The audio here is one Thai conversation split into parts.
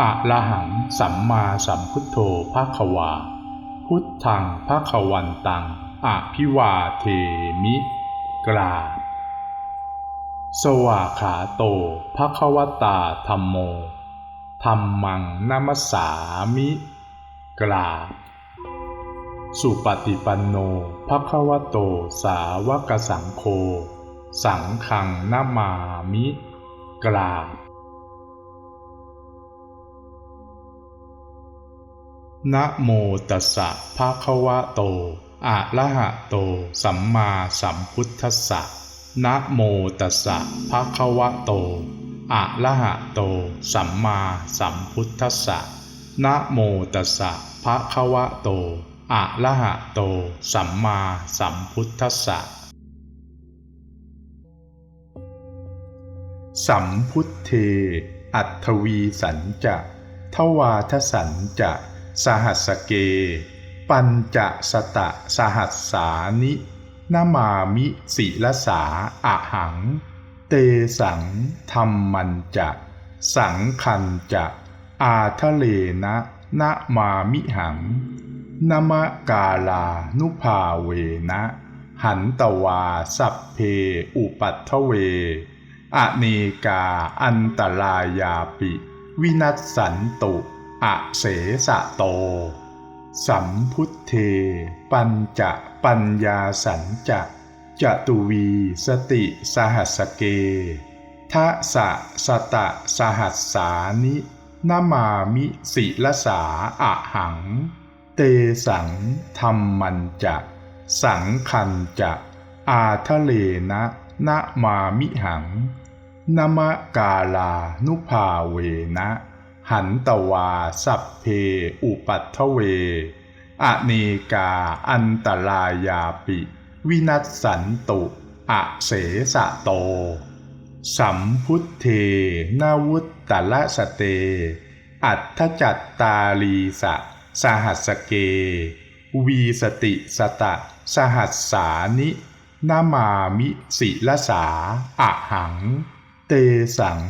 อะระหังสัมมาสัมพุทโธภาควา พุทธังภาควันตังอะพิวาเทมิ กราบสวาขาโตภะควตาธรรมโมธรรมังนัมสามิ กราบ สุปฏิปันโนภะควะโตสาวกสังโฆสังฆังนามามิ กราบนะโมตัสสะภะคะวะโต อะระหะโต สัมมาสัมพุทธัสสะนะโมตัสสะภะคะวะโต อะระหะโต สัมมาสัมพุทธัสสะนะโมตัสสะภะคะวะโต อะระหะโต สัมมาสัมพุทธัสสะ สัมพุทเท อัตถวีสัญจะทวาทสัญจะสหัสเก ปัญจะสตะสหัสสานินามามิศิลสาอะหัง เตสังธรรมันจะสังคันจะอาทะเลนะนะมามิหัง นมะกาลานุภาเวนะ หันตวาสัพเพอุปัทเว อเนกาอันตรายาปิ วินัสสันตุอะเสสะโต สัมพุทเท ปัญจะปัญญาสัญจะจตุวีสติสหัสเกทะสะสตะสหัสสานินามามิศิลสาอะหัง เตสังธรรมมันจะสังคันจะอาทะเลนะนะมามิหังนมะกาลานุภาเวนะ หันตวาสัพเพอุปัทเว อเนกาอันตรายาปิ วินัสสันตุอะเสสะโต สัมพุทเทนาวุตตละสเต อัตถจัตตาลีสะ สหัสเก วีสติสตะ สหัสสานินามามิศิลสาอะหัง เตสัง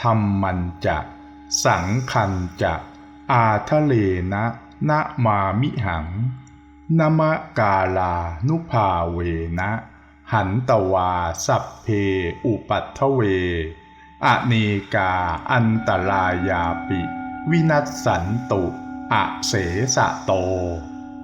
ธรรมันจะ สังคันจะ อาทะเลนะนะมามิหังนมะกาลานุภาเวนะ หันตวาสัพเพอุปัทเว อเนกาอันตรายาปิ วินัสสันตุ อะเสสะโต